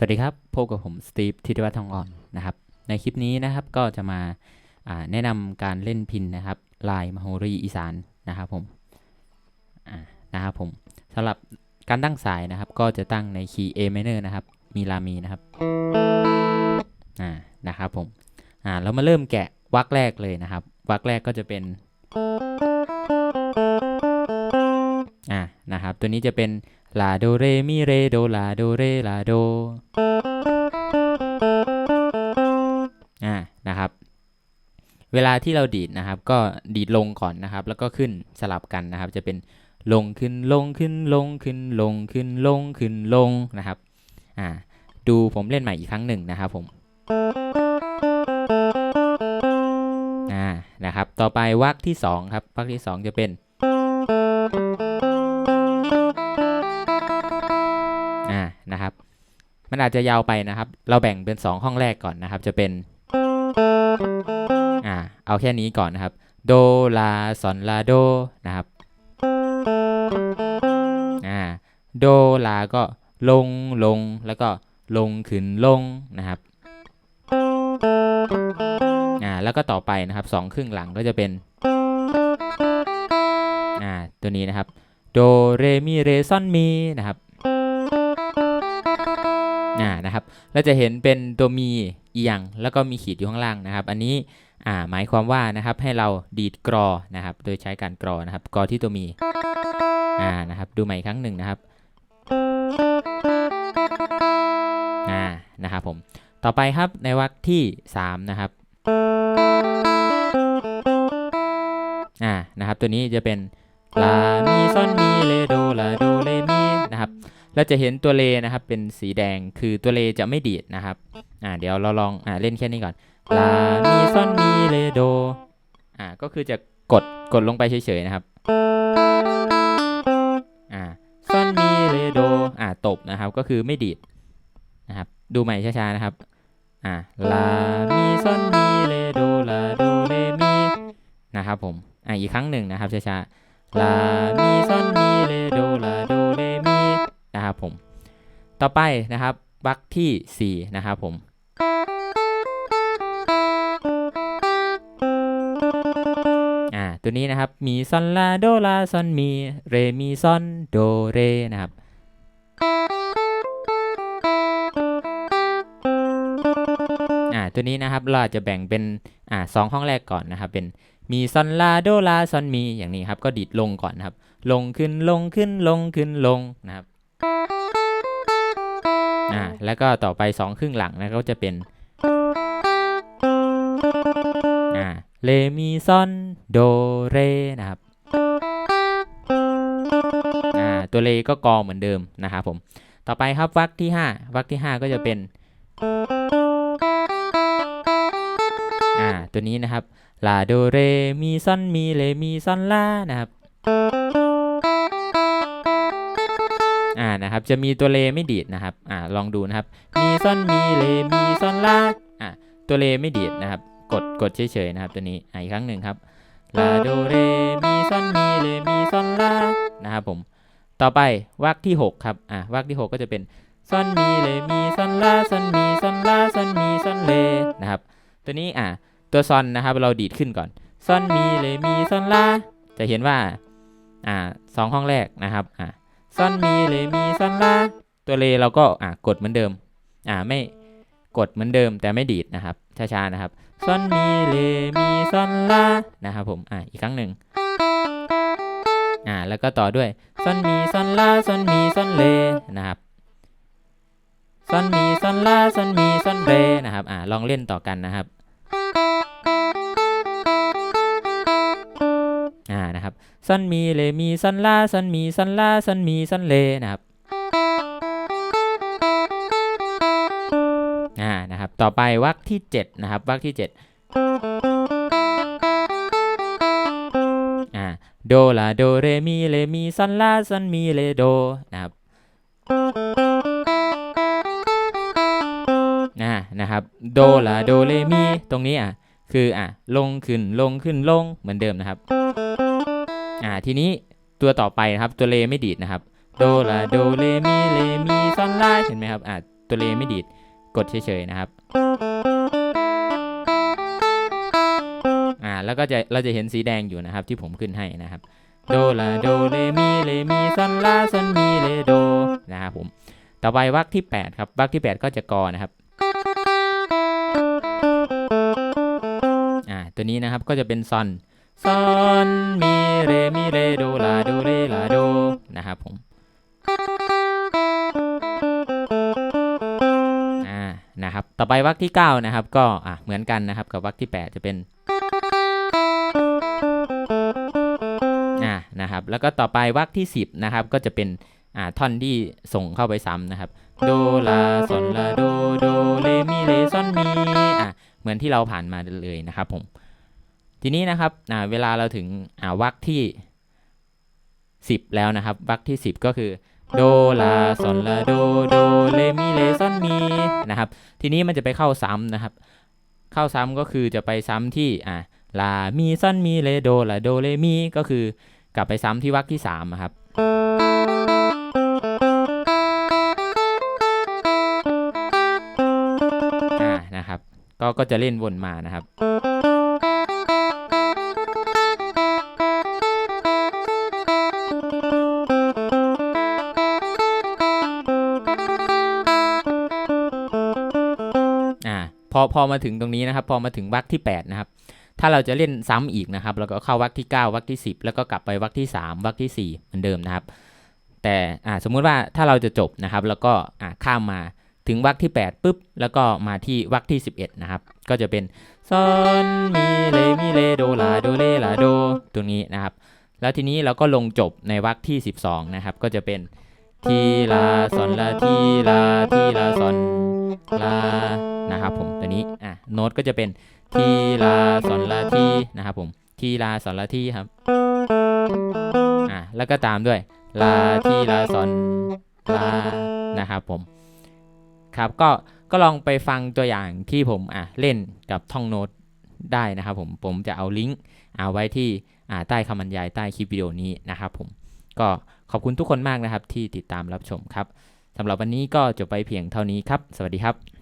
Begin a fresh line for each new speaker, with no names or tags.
สวัสดีครับ พบกับผมสตีฟธิติวัฒน์ทองอ่อนนะครับ ในคลิปนี้นะครับก็จะมาแนะนำการเล่นพินนะครับลายมโหรีอีสานนะครับผมนะครับผมสำหรับการตั้งสายนะครับก็จะตั้งในคีย์ A minor นะครับ มีลามีนะครับอ่านะครับผมอ่าเรามาเริ่มแกะวรรคแรกเลยนะครับวรรคแรกก็จะเป็นอ่านะครับตัวนี้จะเป็น ลาโดเรมิเรโดลาโดเรลาโดอ่านะครับ เวลาที่เราดีดนะครับ ก็ดีดลงก่อนนะครับ แล้วก็ขึ้นสลับกันนะครับ จะเป็นลงขึ้นลงขึ้นลงขึ้นลงขึ้นลงขึ้นลงนะครับอ่าดูผมเล่นใหม่อีกครั้งหนึ่งนะครับผมอ่านะครับ ต่อไปวรรคที่สองครับวรรคที่สองจะเป็น มันอาจจะยาวไปนะครับ เราแบ่งเป็น 2 ห้องแรกก่อนนะครับ จะเป็นอ่าเอาแค่นี้ก่อนนะครับ โดลาซอนลาโดนะครับอ่าโดลาก็ลงลงแล้วก็ลงขึ้นลงนะครับอ่าแล้วก็ต่อไปนะครับสองครึ่งหลังก็จะเป็นอ่าตัวนี้นะครับ โดเรมิเรซอนมีนะครับ อ่านะครับเราจะเห็นเป็นตัวมีเอียง แล้วก็มีขีดอยู่ข้างล่างนะครับ อันนี้อ่าหมายความว่านะครับให้เราดีดกรอนะครับ โดยใช้การกรอนะครับกรอที่ตัวมีอ่านะครับดูใหม่อีกครั้งหนึ่งนะครับอ่านะครับผมต่อไปครับในวรรคที่ 3 นะครับอ่านะครับตัวนี้จะเป็นลา มี ซอน มี เลโด เราจะเห็นตัวเลนะครับเป็นสีแดงคือตัวเลจะไม่ดีดนะครับอ่าเดี๋ยวเราลองอ่าเล่นแค่นี้ก่อนลามีซอนมีเลโดอ่าก็คือจะกดกดลงไปเฉยๆนะครับอ่าซอนมีเลโดอ่าตบนะครับก็คือไม่ดีดนะครับดูใหม่ช้าๆนะครับอ่าลามีซอนมีเลโดลาโดเลมีนะครับผมอ่าอีกครั้งหนึ่งนะครับช้าๆลามีซอนมีเลโดลาโด ผม ต่อไปนะครับวรรคที่4นะครับผมอ่าตัวนี้นะครับ มีซอนลาโดลาซอนมีเรมีซอนโดเรนะครับอ่าตัวนี้นะครับเราจจะแบ่งเป็นอ่าสองห้องแรกก่อนนะครับ เป็นมีซอนลาโดลาซอนมีอย่างนี้ครับ ก็ดีดลงก่อนนะครับ ลงขึ้นลงขึ้นลงขึ้นลงนะครับ อ่าแล้วก็ต่อไปสองครึ่งหลังนะก็จะเป็นอ่าเลมีซอนโดเรนะครับอ่าตัวเลก็กอเหมือนเดิมนะครับผมต่อไปครับวรรคที่ 5วรรคที่ 5 ก็จะเป็นอ่าตัวนี้นะครับลาโดเรมีซอนมีเลมีซอนลานะครับ อ่านะครับจะมีตัวเลไม่ดีดนะครับอ่าลองดูนะครับ มีซอนมีเลมีซอนลาอ่าตัวเลไม่ดีดนะครับ กดกดเฉยๆนะครับ ตัวนี้อ่าอีกครั้งหนึ่งครับลาโดเรมีซอนมีเลมีซอนลานะครับผมต่อไปวรรคที่ 6 ครับอ่าวรรคที่ 6 ก็จะเป็นซอนมีเลมีซอนลาซอนมีซอนลาซอนมีซอนเลนะครับ ตัวนี้อ่าตัวซอนนะครับเราดีดขึ้นก่อนซอนมีเลมีซอนลาจะเห็นว่าอ่าสองห้องแรกนะครับอ่า ซอนมีเลมีซอนลาตัวเลเราก็อ่ากดเหมือนเดิมอ่าไม่กดเหมือนเดิมแต่ไม่ดีดนะครับช้าๆนะครับซอนมีเลมีซอนลานะครับผมอ่าอีกครั้งหนึ่งอ่าแล้วก็ต่อด้วยซอนมีซอนลาซอนมีซอนเลนะครับซอนมีซอนลาซอนมีซอนเรนะครับอ่าลองเล่นต่อกันนะครับ อ่านะครับซอนมีเลมีซอนลาซอนมีซอนลาซอนมีซอนเลนะครับอ่านะครับต่อไปวรรคที่7นะครับวรรคที่7อ่าโดลาโดเรมีเลมีซอนลาซอนมีเลโดนะครับอ่านะครับโดลาโดเรมีตรงนี้อะคืออะลงขึ้นลงขึ้นลงเหมือนเดิมนะครับ อ่าทีนี้ตัวต่อไปนะครับตัวเลไม่ดีดนะครับโดลาโดเรมีเลมีซอนลาเห็นไหมครับอ่าตัวเลไม่ดีดกดเฉยๆนะครับอ่าแล้วก็จะเราจะเห็นสีแดงอยู่นะครับ ที่ผมขึ้นให้นะครับโดลาโดเลมีเลมีซอนลาซอนมีเลโดนะครับผมต่อไปวรรคที่ 8 ครับวรรคที่ 8 ก็จะกอนะครับอ่าตัวนี้นะครับก็จะเป็นซอน ซอนมีเรมีเรโดลาโดเรลาโดนะครับผมอ่านะครับต่อไปวรรคที่ 9 นะครับ ก็อะเหมือนกันนะครับกับวรรคที่ 8 จะเป็นอ่านะครับแล้วก็ต่อไปวรรคที่ 10นะครับก็จะเป็นอ่าท่อนที่ส่งเข้าไปซ้ำนะครับโดลาซอนลาโดโดเลมีเลซอนมีอะเหมือนที่เราผ่านมาเลยนะครับผม ทีนี้นะครับเวลาเราถึงอ่าวรรคที่ 10 แล้วนะครับวรรคที่ 10 ก็คือโดลาซอนลาโดโดเลมีเลซอนมีนะครับทีนี้มันจะไปเข้าซ้ำนะครับ เข้าซ้ำก็คือจะไปซ้ำที่อ่าลามีซอนมีเลโดลาโดเลมีก็คือกลับไปซ้ำที่วรรคที่3อะครับอ่านะครับ ก็ก็จะเล่นวนมานะครับ อพอพอมาถึงตรงนี้นะครับ พอมาถึงวรรคที่ 8 นะครับ ถ้าเราจะเล่นซ้ำอีกนะครับแล้วก็เข้าวรรคที่ 9วรรคที่ 10 แล้วก็กลับไปวรรคที่ 3วรรคที่4เหมือนเดิมนะครับ แต่อ่าสมมุติว่าถ้าเราจะจบนะครับ แล้วก็อ่าข้ามมาถึงวรรคที่ 8ปุ๊บแล้วก็มาที่วรรคที่ 11 นะครับ ก็จะเป็นซอนมีเลมีเลโดลาโดเลลาโดตรงนี้นะครับ แล้วทีนี้เราก็ลงจบในวรรคที่ 12 นะครับ ก็จะเป็นทีลาซอนลาทีลาทีลาซอนลา นะครับผมตัวนี้อะโน้ตก็จะเป็นทีลาซอนลาทีนะครับผมทีลาซอนลาทีครับอะแล้วก็ตามด้วยลาทีลาซอนลานะครับผมครับก็ก็ลองไปฟังตัวอย่างที่ผมอะเล่นกับท่องโน้ตได้นะครับผมผมจะเอาลิงก์เอาไว้ที่อ่าใต้คำบรรยายใต้คลิปวิดีโอนี้นะครับผมก็ขอบคุณทุกคนมากนะครับที่ติดตามรับชมครับสำหรับวันนี้ก็จบไปเพียงเท่านี้ครับ สวัสดีครับ